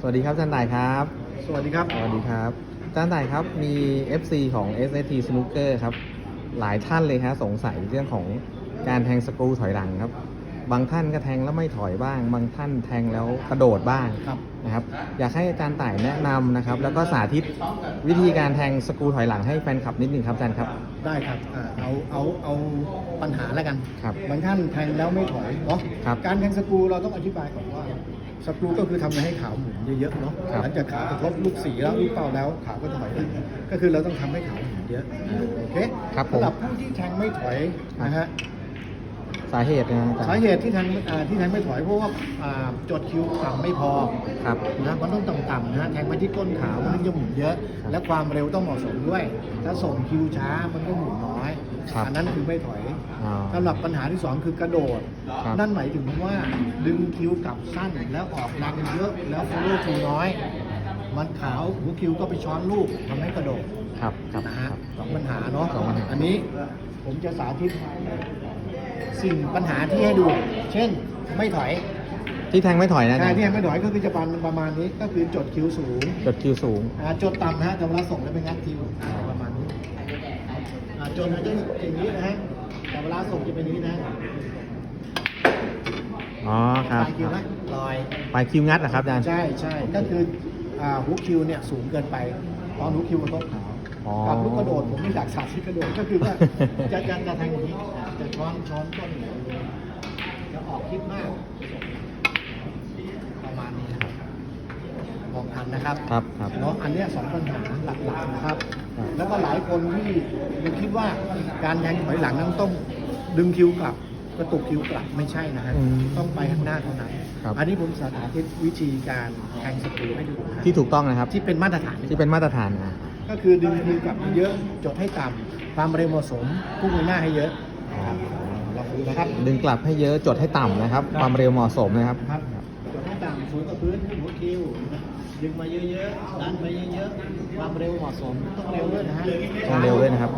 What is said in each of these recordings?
สวัสดีครับอาจารย์ต่ายครับ สวัสดีครับ สวัสดีครับอาจารย์ต่ายครับมี FC ของ SST Snooker ครับ หลายท่านเลยครับสงสัยเรื่องของการแทงสกรูถอยหลังครับ บางท่านก็แทงแล้วไม่ถอยบ้าง บางท่านแทงแล้วกระโดดบ้างครับ นะครับ อยากให้อาจารย์ต่ายแนะนำนะครับ แล้วก็สาธิตวิธีการแทงสกรูถอยหลังให้แฟนคลับนิดนึงครับอาจารย์ครับ ได้ครับอ่าเอาเอาเอาปัญหาแล้วกันครับบางท่านแทงแล้วไม่ถอยเนาะครับ การแทงสกรูเราต้องอธิบายก่อนว่า สกรูก็คือทำให้ขาวหมุนเยอะๆเนาะครับหลังจากขาวกระทบลูกสีแล้วลูกเป้าแล้วขาวก็ถอยก็คือเราต้องทำให้ขาวหมุนเยอะโอเคครับผม สำหรับผู้ที่แทงไม่ถอยนะฮะสาเหตุนะอาจารย์สาเหตุที่แทงอ่าที่แทงไม่ถอยเพราะว่าอ่าจดคิวต่ำไม่พอ ครับ นะมันต้องต่ำๆนะแทงไปที่ก้นขาวมันถึงจะหมุนเยอะครับและความเร็วต้องเหมาะสมด้วย ถ้าส่งคิวช้ามันก็หมุนน้อย ครับ อันั้นคือไม่ถอย อ๋อสำหรับปัญหาที่สองคือกระโดด ครับนั่นหมายถึงว่าดึงคิวกลับสั้นแล้วออกแรงเยอะแล้วโฟลว์คิวน้อย มันขาวหัวคิวก็ไปช้อนลูกทำให้กระโดดครับครับนะคฮะรับ สองปัญหาเนาะสองปัญหาอันนี้ผมจะสาธิต สิ่งปัญหาที่ให้ดู เช่น ไม่ถอยที่แทงไม่ถอยนะอาใช่จารย์ที่ยังไม่ถอยก็คือจะปันประมาณนี้ก็คือจดคิวสูง จดคิวสูง อ่าจดต่ำนะฮะแต่เวลาส่งแล้วเป็นงัดคิวอ่าประมาณนี้ อ่าจดนะจะอย่างนี้นะฮะแต่เวลาส่งจะเป็นอย่างนี้นะอ๋อครับปลายคิวนะลอยปลายคิวงัดนะครับอาจารย์ใช่ใช่ก็คืออ่าหูคิวเนี่ยสูงเกินไปตอนหูคิวมันต้องขาวอ๋อกับลูกกระโดดผมไม่อยากสาธิตกระโดดก็คือว่าจะจะจะทางอย่างนี้อ่าจะช้อนช้อนต้นเนี่ยจะออกคิดมาก ประมาณนี้นะครับมองทันนะครับครับครับเนาะอันเนี้ยสองปัญหาหลักๆนะครับครับ แล้วก็หลายคนที่ยังคิดว่าการแทงถอยหลังนั้นต้องดึงคิวกลับกระตุกคิวกลับไม่ใช่นะฮะอืมต้องไปข้างหน้าเท่านั้นครับ อันนี้ผมสาธิตวิธีการแทงสกรูให้ดูนะครับที่ถูกต้องนะครับ ที่เป็นมาตรฐาน ที่เป็นมาตรฐานนะก็คือดึงคิวกลับเยอะจดให้ต่ำความเร็วเหมาะสมพุ่งไปหน้าให้เยอะครับลองดูนะครับดึงกลับให้เยอะจดให้ต่ำนะครับ ความเร็วเหมาะสมนะครับ ครับจดให้ต่ำศูนย์กับพื้นขึ้นหัว คิวนะดึงมาเยอะๆดันไปเยอะๆความเร็วเหมาะสมต้องเร็วด้วยนะฮะต้องเร็วด้วยนะครับ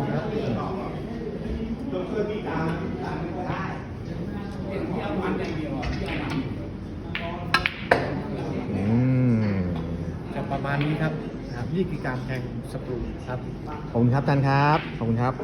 อืมจะประมาณนี้ครับนะครับ นี่คือการแทงสกรูครับ ขอบคุณครับอาจารย์ครับ ขอบคุณครับค